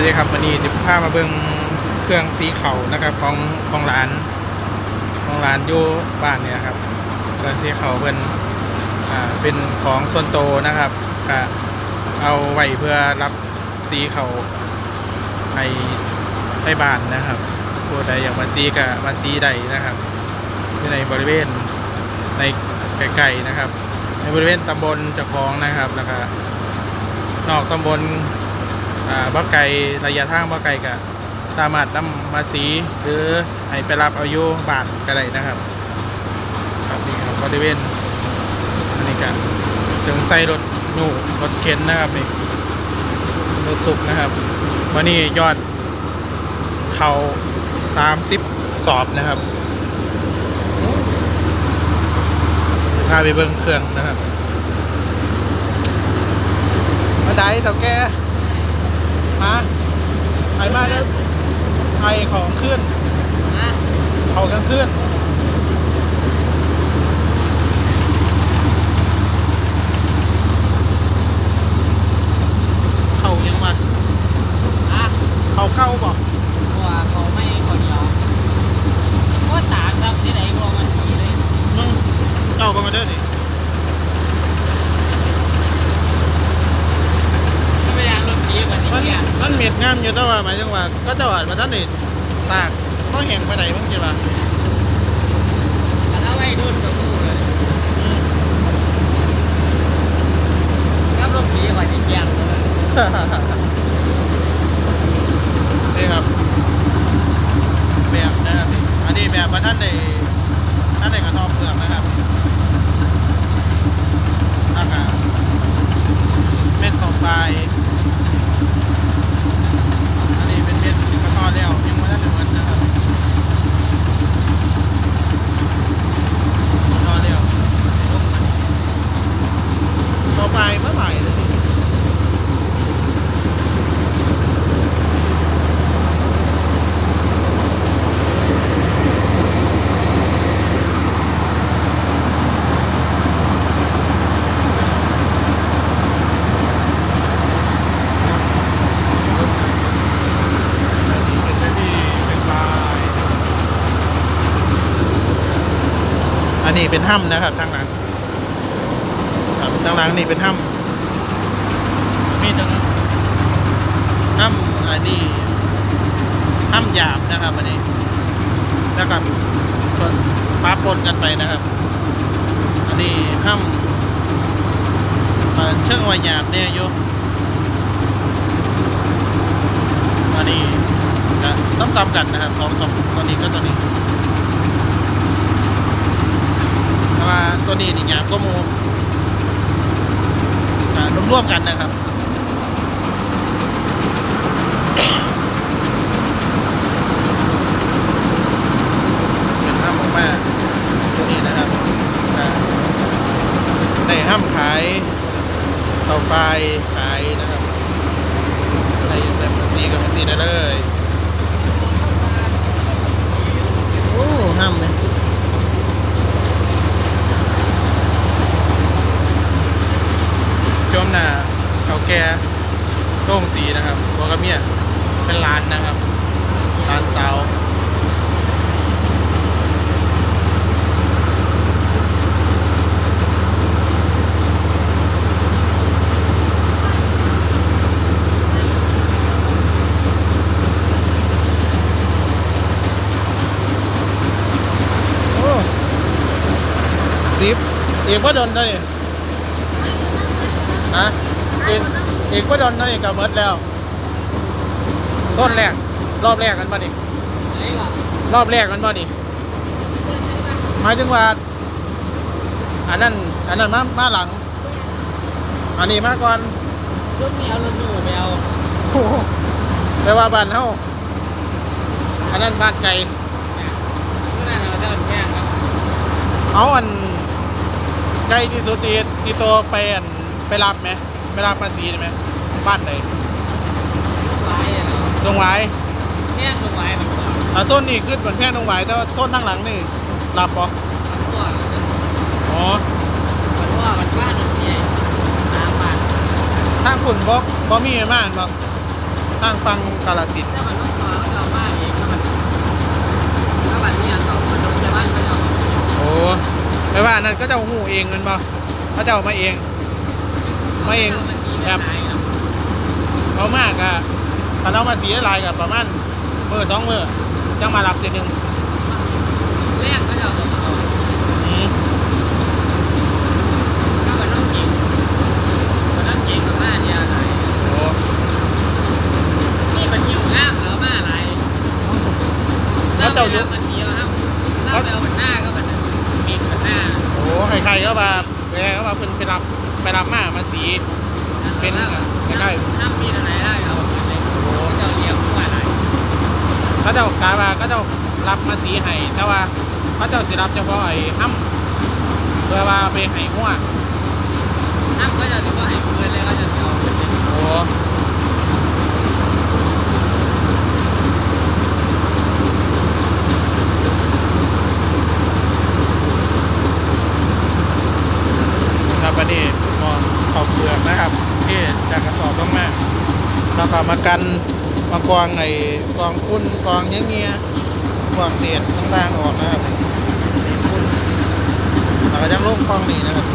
วัสดีครับวันนี้จะพามาเบิ่งเครื่องสีเขานะครับของของร้านของร้านอยู่บ้านเนี่ยครับเครื่องสีเขาเพิ่นอ่าเป็นของส่วนโตนะครับก็เอาไว้เพื่อรับสีเขาให้ให้บ้านนะครับผู้ใดอยากมาซีก็มาซีใดนะครับในบริเวณในไกลๆนะครับ ในบริเวณตำบลเจ้าของนะครับแล้วก็นอกตำบล บ่ไกลระยะทางบ่ไกลก็สามารถนำมาสีหรือให้ไปรับเอายุบาทก็ได้นะครับครับนี่ครับบริเวณอันนี้กันถึงใส่รถหนูรถเข็นนะครับนี่รถสุกนะครับวันนี้ยอดเขาสามสิบสอบนะครับพาไปเบิ้งเครื่องนะครับมาได้เถ่าแก่ มาไอ้มาแล้วไอของขึ้นนะเขากลางขึ้นเขายังมาอะเขาเข้าบอก ตัวเขาไม่เขาเดียวก็ตากครับที่ไหนก็มันทีเลย มึงเจ้าก็มาเด้อนี่ ไม่ไปยางรถทีกว่านี้ มัน เนี่ย มันเม็ดงามอยู่แต่ว่าหมายถึงว่าก็เจะว่ามาท่านนี่ตากก็แห้งไปไหนมึงจีบ่ะแล้วไว้รุ่นกับกูเลยครับรถทีกว่านี้เกี่ยงเลยนี่ครับแบบนะครับอันนี้แบบว่าท่านในท่านในกระทอมเปลือกนะครับอากาศเม็ดต่อไปอันนี้เป็นเม็ดกระทอดแล้วยังไม่ได้ถึงวันนะครับกระทอดแล้วต่อไปเมื่อไหร่เลย อันนี้เป็นแบบที่เป็นลาย อันนี้เป็นถ้ำนะครับทางหลังครับทางหลังนี่เป็นถ้ำมีตรงนั้นถ้ำอันนี้ถ้ำหยาบนะครับอันนี้แล้วก็ป้าปนกันไปนะครับ อันนี้ถ้ำอ่าเชิงวายหยาบเนี่ยโยอันนี้ก็ต้องซ้ำกันนะครับสองสองตัวนี้ก็ตัวนี้แต่ ว่าตัวนี้นี่หยาบก็มูอ่ารวมร่วมๆกันนะครับเป็นห้ามออกมาตัวนี้นะครับอ่าในห้ามขายเตาไฟขายนะครับในแบบซีกับซีได้เลย โอ้ห้ามเลยจมหน้าเขาแก่โต้งสีนะ ครับตัวกับเมียเป็นร้านนะครับ ร้านสาวโอ้สิบเอกว่าโดนได้ฮะเอกเอกว่าโดนได้กับเมิดแล้ว ต้นแรก รอบแรกกันป่ะนี่ไหนวะรอบแรกกันป่ะนี่หมายถึงว่า อันนั้น อันนั้นมามาหลัง อันนี้มาก่อนรถแมวรถหนูแมวโอ้โหแปลว่าบ้านเฮาอันนั้นบ้านไกลนั่นเราจะแม่ครับเอาอันใกล้ที่สุดที่ที่โตไปอันไปรับไหมไปรับภาษีได้ไหมบ้านไหนไว้อะเนาะ ตรงไว้แม่งลงไว้มันก่อนอ่าโซนนี่ขึ้นเหมือนแค่ตรงไว้แต่ว่าโซนนั่งหลังนี่รับปะมันก่อนมันอ๋อมันว่ามันบ้านมันใหญ่น้ำบ้านทางคุณบ่บ่มีม่านบ่มทางฟังกาลสินธุ์ถ้ามันต้องขอก็จะเอาบ้านเองถ้ามันถ้าบัตรเนี่ยต่อมันต้องจะบ้านก็จะเอาโอ้ไม่ว่านั่นก็เจ้าหูเองแมันบ่เขาเจ้ามาเอง ไม่เอง มันมีแบบไหนเนาะเขามากอะ ถ้าเรามาสีลายกับประมาณมือสองมือจังมารับทีหนึ่งแรกก็จะเอาตัวมาเอาอืมถ้ามันต้องเก่งมันต้องเก่งกับบ้านเนี่ยอะไรโอ้นี่มันหิวงามแล้วบ้าอะไรแล้วเจ้ายุมันเดียวครับถ้าไปเอามันหน้าก็มันมีมันหน้าโหใครๆก็มาแกก็มาเพิ่นไปรับไปรับมามาสีเป็นใกล้ๆถ้ามีอะไรได้เอาแบ บไหนก็จะเรียกว่าอะไรเขาเจ้ากาว่าเขาเจ้ารับมาสีให้แต่ว่าเขาเจ้าสิรับเฉพาะไอ้ห้ำเพื่อว่าไปให้หัวถ้าก็จะถือว่าให้เพื่อนเลยก็จะเอาเพื่อนโอ้ครับอันนี้มองขอบเปลือกนะครับ ที่จากกระสอบลงมาแล้วก็มากัน มากองไอ้กองคุ้นกองเงี้ยเงี้ยพวกเศษต่างๆออกนะครับคุ้นแล้วก็ยังลงคลองนี่นะครับ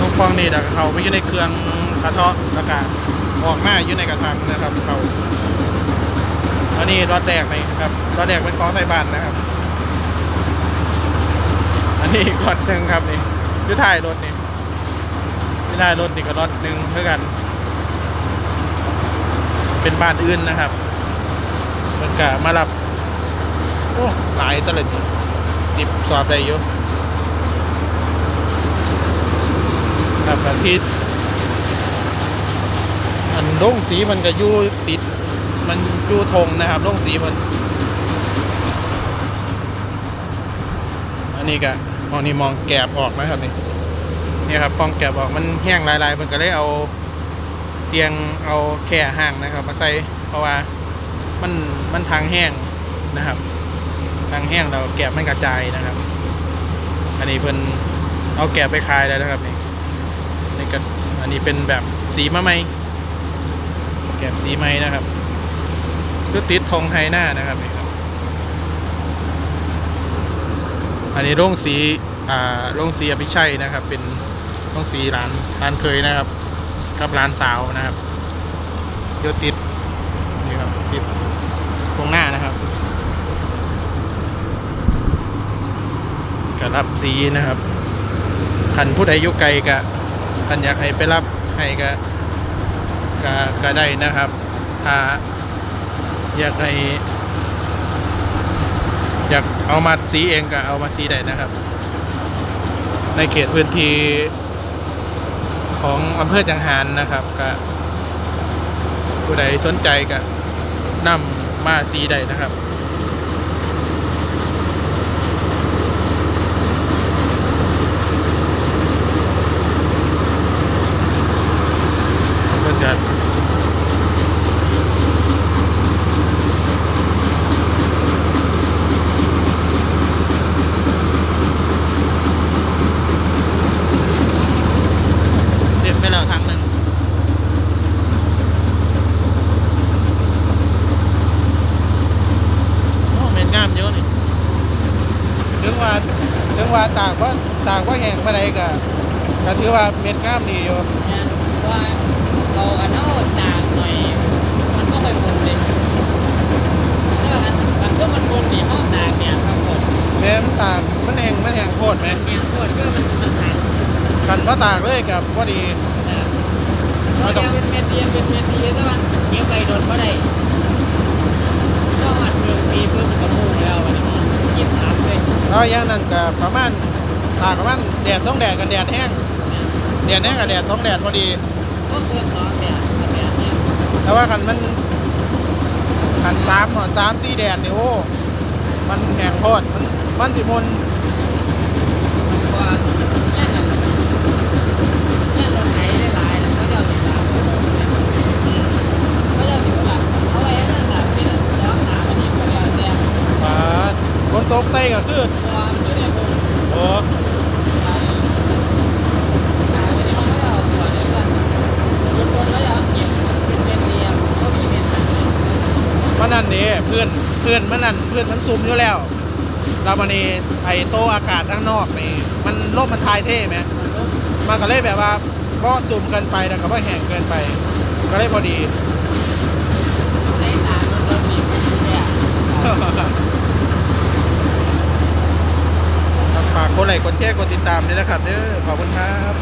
ลงคลองนี่แล้วก็เขาไปอยู่ในเครื่องกระเทาะแล้วก็ออกมาอยู่ในกระถางนะครับเขาอันนี้รถแดกนี่ครับรถแดกเป็นของไทยบ้านนะครับ อันนี้อีกรถหนึ่งครับนี่ยู่ท้ายรถนี่ยู่ท้ายรถนี่ก็รถหนึ่งเท่ากัน เป็นบ้านอื่นนะครับมันกะมารับโอ้หลายตะเลยสิบสอบได้อยู่ครับอาทิตย์อันล่งสีมันก็ยู่ติด มันยู่ทงนะครับล่งสีมัน อันนี้ก็มองนี่มองแกบออกนะครับนี่นี่ครับมองแกบออกมันแห้งลายๆมันก็เลยเอา เตียงเอาแค่ห่างนะครับ มาใส่เพราะว่ามันมันทางแห้งนะครับ ทางแห้งเราแกบมันกระจายนะครับ อันนี้เพิ่นเอาแกบไปขายแล้วนะครับนี่นี่ก็อันนี้เป็นแบบสีมะไหมแกบสีไหมนะครับคือติดธงไทยหน้านะครับนี่ครับ อันนี้โรงสีอ่าโรงสีอภิชัยนะครับ เป็นโรงสีร้านร้านเคยนะครับ กับร้านสาวนะครับเดี๋ยวติดนี่ครับติดตรงหน้านะครับก็รับสีนะครับขันผู้ใดอยู่ไกลกะขันอยากให้ไปรับให้กะกะกะได้นะครับถ้าอยากให้อยากเอามาสีเองก็เอามาสีได้นะครับ ในเขตพื้นที่ ของอำเภอจังหารนะครับก็ผู้ใดสนใจก็นำมาซีได้นะครับ เพื่อนจะเด็ดไปแล้วครั้งหนึ่ง โอ้เม็ดงามเยอะนี่ถึงว่าถึงว่าตากว่าตากว่าแห้งไปไหนก็ก็ถือว่าเม็ดงามดีอยู่เนี่ยว่าเราอันนั้นเราจางหน่อยมันก็ค่อยวนเลยถ้าอันอันก็มันวนดีเพราะจางเนี่ยครับผมแม่มันตากมันแห้งมันแห้งโคตรไหมเนี่ยปวดก็มันมันหักกันว่าตากเลยกับพอดีนะเราจะเป็นเม็ดเดียวเป็นเม็ดเดียวก็มันเกี่ยวไปโดนก็ได้ก็มันเมือง ปีเพิ่มมันกระมูแล้ววันนี้ยิบหักเลยแล้วอย่างนั้นก็ประมาณตากประมาณแดดต้องแดดกันแดดแห้งแดดแห้งกับแดดต้องแดดพอดีก็เกินสองเนี่ยเนี่ยเนี่ยแต่ว่าคันมันคันสามหอสามสี่แดดเนี่ยโอ้มันแห้งโคตรมันมันสิมน โตกใส่ก็คือโอ้มันนั่นนี่เพื่อนเพื่อนมันนั่นเพื่อนมันซุมอยู่แล้วเราบันนี้ไอ้โตอากาศข้างนอกนี่มันลมมันทายเท่ไหมมันก็เลยแบบว่าก็ซุมเกินไปแต่ก็ไม่แห้งเกินไป ก็เลยพอดีใช่ไหมมันเป็ Ha ha ha. กดไลค์กดแชร์กดติดตามด้วยนะครับเด้อขอบคุณครับ